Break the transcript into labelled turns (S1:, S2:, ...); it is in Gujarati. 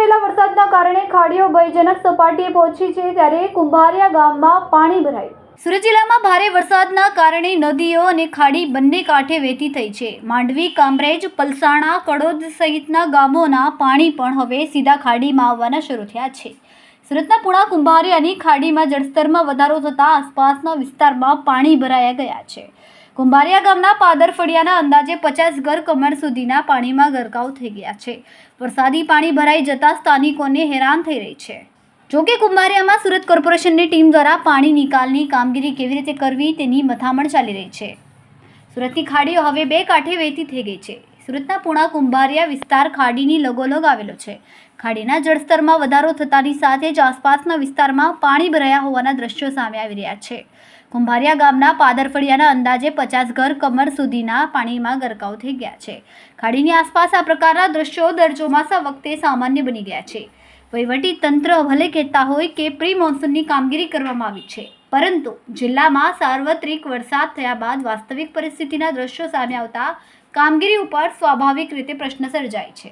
S1: રહેલા વરસાદના કારણે ખાડીઓ ભયજનક સપાટીએ પહોંચી છે ત્યારે કુંભારિયા ગામમાં પાણી ભરાયું. સુરત જિલ્લામાં ભારે વરસાદના કારણે નદીઓ અને ખાડી બંને કાંઠે વહેતી થઈ છે. માંડવી, કામરેજ, પલસાણા, કડોદ સહિતના ગામોના પાણી પણ હવે સીધા ખાડીમાં આવવાના શરૂ થયા છે. સુરતના પુણા, કુંભારિયાની ખાડીમાં જળસ્તરમાં વધારો થતાં આસપાસના વિસ્તારમાં પાણી ભરાયા ગયા છે. કુંભારિયા ગામના પાદર ફળિયાના અંદાજે પચાસ ઘર કમર સુધીના પાણીમાં ગરકાવ થઈ ગયા છે. વરસાદી પાણી ભરાઈ જતાં સ્થાનિકોને હેરાન થઈ રહી છે. જોકે કુંભારિયામાં સુરત કોર્પોરેશનની ટીમ દ્વારા પાણી નિકાલની કામગીરી કેવી રીતે કરવી તેની મથામણ ચાલી રહી છે. સુરતની ખાડીઓ હવે બે કાંઠે વહેતી થઈ ગઈ છે. સુરતના પૂણા કુંભારિયા વિસ્તાર ખાડીની લગોલગ આવેલો છે. ખાડીના જળસ્તરમાં વધારો થતાની સાથે જ આસપાસના વિસ્તારમાં પાણી ભરાયા હોવાના દ્રશ્યો સામે આવી રહ્યા છે. કુંભારિયા ગામના પાદરફળિયાના અંદાજે પચાસ ઘર કમર સુધીના પાણીમાં ગરકાવ થઈ ગયા છે. ખાડીની આસપાસ આ પ્રકારના દ્રશ્યો દર ચોમાસા વખતે સામાન્ય બની ગયા છે. વહીવટી તંત્ર ભલે કહેતા હોય કે પ્રી મોન્સૂનની કામગીરી કરવામાં આવી છે, પરંતુ જિલ્લામાં સાર્વત્રિક વરસાદ થયા બાદ વાસ્તવિક પરિસ્થિતિના દ્રશ્યો સામે આવતા કામગીરી ઉપર સ્વાભાવિક રીતે પ્રશ્ન સર્જાય છે.